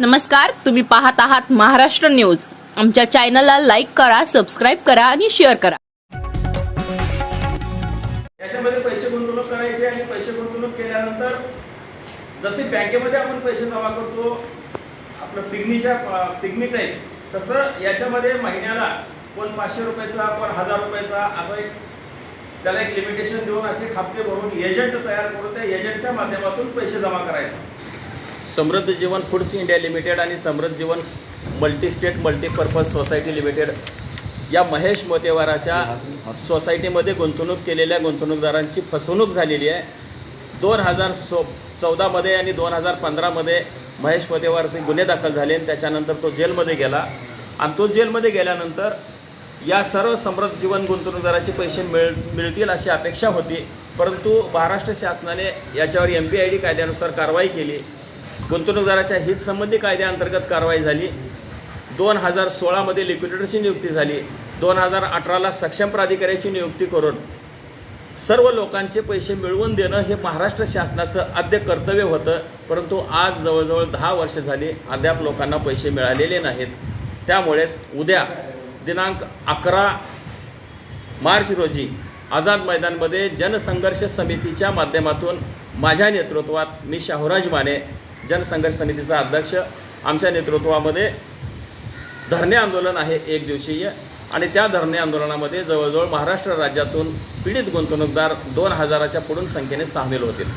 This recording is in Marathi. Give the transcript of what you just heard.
नमस्कार तुम्ही पाहत आहात महाराष्ट्र न्यूज. आमच्या चॅनलला लाईक करा सबस्क्राईब करा आणि शेअर करा. याच्यामध्ये पैसे गुंतवणूक करायचे आणि पैसे गुंतवणूक केल्यानंतर जसे बँकेमध्ये आपण पैसे जमा करतो आपलं पिगमीच्या पिगमी टाईप तसं याच्यामध्ये महिन्याला कोण पाचशे रुपयाचा कोण हजार रुपयाचा असं एक त्याला एक लिमिटेशन देऊन असे खाते भरून एजंट तयार करून त्या एजंटच्या माध्यमातून पैसे जमा करायचे. समृद्ध जीवन फूड्स इंडिया लिमिटेड आणि Samruddha Jeevan multistate multipurpose society limited या महेश मोतेवाराच्या सोसायटीमध्ये गुंतवणूक केलेल्या गुंतवणूकदारांची फसवणूक झालेली आहे. दोन हजार सो चौदामध्ये आणि दोन हजार पंधरामध्ये महेश मोतेवारचे गुन्हे दाखल झाले आणि त्याच्यानंतर तो जेलमध्ये गेला. आणि तो जेलमध्ये गेल्यानंतर या सर्व समृद्ध जीवन गुंतवणूकदाराचे पैसे मिळ मिळतील अशी अपेक्षा होती. परंतु महाराष्ट्र शासनाने याच्यावर एम पी आय डी कायद्यानुसार कारवाई केली. गुंतवणूकदाराच्या हितसंबंधी कायद्याअंतर्गत कारवाई झाली. दोन हजार सोळामध्ये लिक्विडेटरची नियुक्ती झाली. दोन हजार अठराला सक्षम प्राधिकाऱ्याची नियुक्ती करून सर्व लोकांचे पैसे मिळवून देणं हे महाराष्ट्र शासनाचं आद्य कर्तव्य होतं. परंतु आज जवळजवळ दहा वर्ष झाली अद्याप लोकांना पैसे मिळालेले नाहीत. त्यामुळेच उद्या दिनांक अकरा मार्च रोजी आझाद मैदानमध्ये जनसंघर्ष समितीच्या माध्यमातून माझ्या नेतृत्वात मी शाहूराज माने जनसंघर्ष समितीचा अध्यक्ष आमच्या नेतृत्वामध्ये धरणे आंदोलन आहे एक दिवसीय. आणि त्या धरणे आंदोलनामध्ये जवळजवळ महाराष्ट्र राज्यातून पीडित गुंतवणूकदार दोन हजाराच्या पुढून संख्येने सामील होतील.